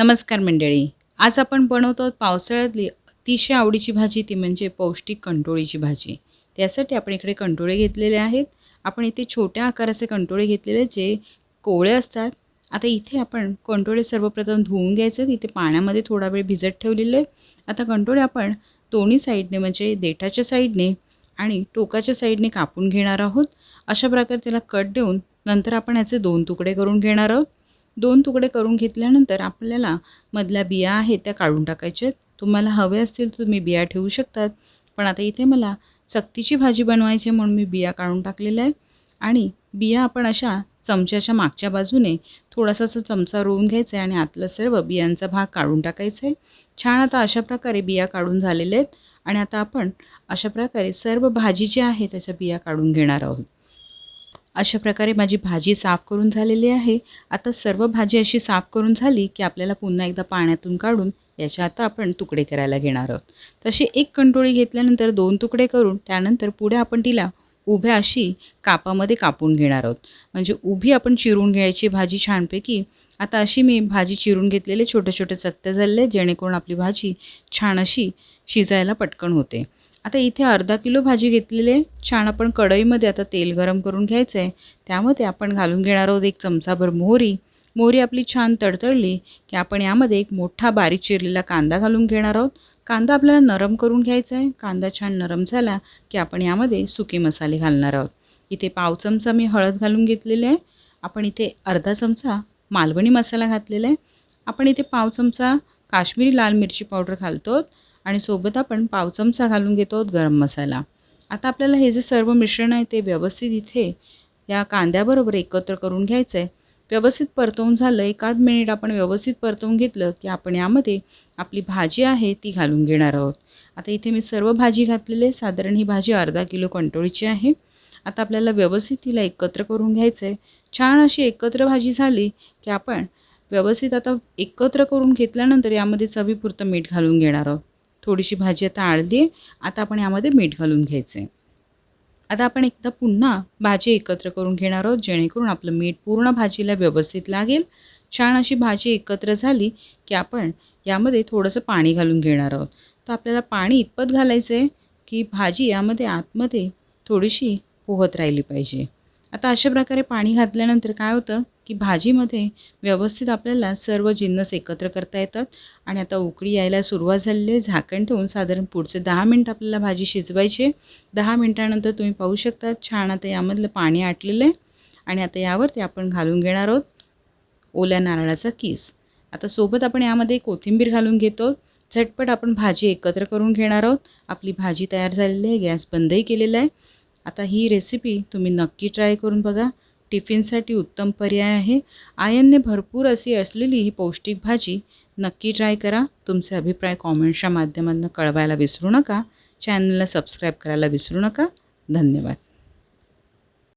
नमस्कार मंडळी. आज आपण बनवतो आहोत पावसाळ्यातली अतिशय आवडीची भाजी ती म्हणजे पौष्टिक कंटोळीची भाजी. त्यासाठी आपण इकडे कंटोळे घेतलेले आहेत. आपण इथे छोट्या आकाराचे कंटोळे घेतलेले जे कोवळे असतात. आता इथे आपण कंटोळे सर्वप्रथम धुवून घ्यायचे इथे पाण्यामध्ये थोडा वेळ भिजत ठेवलेले आता कंटोळे आपण दोन्ही साईडने म्हणजे देठाच्या साईडने आणि टोकाच्या साईडने कापून घेणार आहोत. अशा प्रकारे त्याला कट देऊन नंतर आपण याचे दोन तुकडे करून घेणार आहोत. दोन तुकडे करून घेतल्यानंतर आपल्याला मधल्या बिया आहेत त्या काढून टाकायच्या आहेत. तुम्हाला हवे असतील तर तुम्ही बिया ठेवू शकतात. पण आता इथे मला चकतीची भाजी बनवायची म्हणून मी बिया काढून टाकलेल्या आहेत. आणि बिया आपण अशा चमच्याच्या मागच्या बाजूने थोडासा असा चमचा रोवून घ्यायचा आहे आणि आतलं सर्व बियांचा भाग काढून टाकायचा आहे. छान आता अशा प्रकारे बिया काढून झालेल्या आहेत. आणि आता आपण अशा प्रकारे सर्व भाजी जी आहे त्याच्या बिया काढून घेणार आहोत. अशा प्रकारे माझी भाजी साफ करून झालेली आहे. आता सर्व भाजी अशी साफ करून झाली की आपल्याला पुन्हा एकदा पाण्यातून काढून याच्या आता आपण तुकडे करायला घेणार आहोत. तशी एक कंटोळी घेतल्यानंतर दोन तुकडे करून त्यानंतर पुढे आपण तिला उभ्या अशी कापामध्ये कापून घेणार आहोत. म्हणजे उभी आपण चिरून घ्यायची भाजी छानपैकी. आता अशी मी भाजी चिरून घेतलेले छोटे छोटे चकत्या झालेले जेणेकरून आपली भाजी छान अशी शिजायला पटकन होते. आता इथे अर्धा किलो भाजी घेतलेली आहे. छान आपण कढईमध्ये आता तेल गरम करून घ्यायचं आहे त्यामध्ये आपण घालून घेणार आहोत एक चमचाभर मोहरी. मोहरी आपली छान तडतडली की आपण यामध्ये एक मोठा बारीक चिरलेला कांदा घालून घेणार आहोत. कांदा आपल्याला नरम करून घ्यायचा आहे कांदा छान नरम झाला की आपण यामध्ये सुके मसाले घालणार आहोत. इथे पाव चमचा मी हळद घालून घेतलेले आहे. आपण इथे अर्धा चमचा मालवणी मसाला घातलेला आहे. आपण इथे पाव चमचा काश्मीरी लाल मिरची पावडर घालतो आणि सोबत आपण पाव चमचा घालून घेतो आहोत गरम मसाला. आता आपल्याला हे जे सर्व मिश्रण आहे ते व्यवस्थित इथे या कांद्याबरोबर एकत्र करून घ्यायचं आहे व्यवस्थित परतवून झालं एकाद मिनिट आपण व्यवस्थित परतवून घेतलं की आपण यामध्ये आपली भाजी आहे ती घालून घेणार आहोत. आता इथे मी सर्व भाजी घातलेली आहे. साधारण ही भाजी अर्धा किलो कंटोळीची आहे. आता आपल्याला व्यवस्थित तिला एकत्र करून घ्यायचं आहे छान अशी एकत्र भाजी झाली की आपण व्यवस्थित आता एकत्र करून घेतल्यानंतर यामध्ये चवीपुरतं मीठ घालून घेणार आहोत. थोडीशी भाजी आता आळली आहे. आता आपण यामध्ये मीठ घालून घ्यायचं आहे आता आपण एकदा पुन्हा भाजी एकत्र करून घेणार आहोत जेणेकरून आपलं मीठ पूर्ण भाजीला व्यवस्थित लागेल. छान अशी भाजी एकत्र झाली की आपण यामध्ये थोडंसं पाणी घालून घेणार आहोत. तर आपल्याला पाणी इतपत घालायचं आहे की भाजी यामध्ये आतमध्ये थोडीशी पोहत राहिली पाहिजे. आता अशा प्रकारे पाणी घातल्यानंतर काय होतं की भाजीमध्ये व्यवस्थित आपल्याला सर्व जिन्नस एकत्र करता येतात. आणि आता उकळी यायला सुरुवात झालेली आहे. झाकण ठेवून साधारण पुढचे दहा मिनटं आपल्याला भाजी शिजवायची दहा मिनटानंतर तुम्ही पाहू शकता छान आता यामधलं पाणी आटलेलं आहे. आणि आता यावरती आपण घालून घेणार आहोत ओल्या नारळाचा किस. आता सोबत आपण यामध्ये कोथिंबीर घालून घेतो. झटपट आपण भाजी एकत्र करून घेणार आहोत. आपली भाजी तयार झालेली आहे. गॅस बंदही केलेला आहे. आता ही रेसिपी तुम्ही नक्की ट्राय करून बघा. टिफिनसाठी उत्तम पर्याय आहे. आयनने भरपूर अशी असलेली ही पौष्टिक भाजी नक्की ट्राय करा. तुमचे अभिप्राय कॉमेंट्सच्या माध्यमातून कळवायला विसरू नका. चॅनलला सबस्क्राईब करायला विसरू नका. धन्यवाद.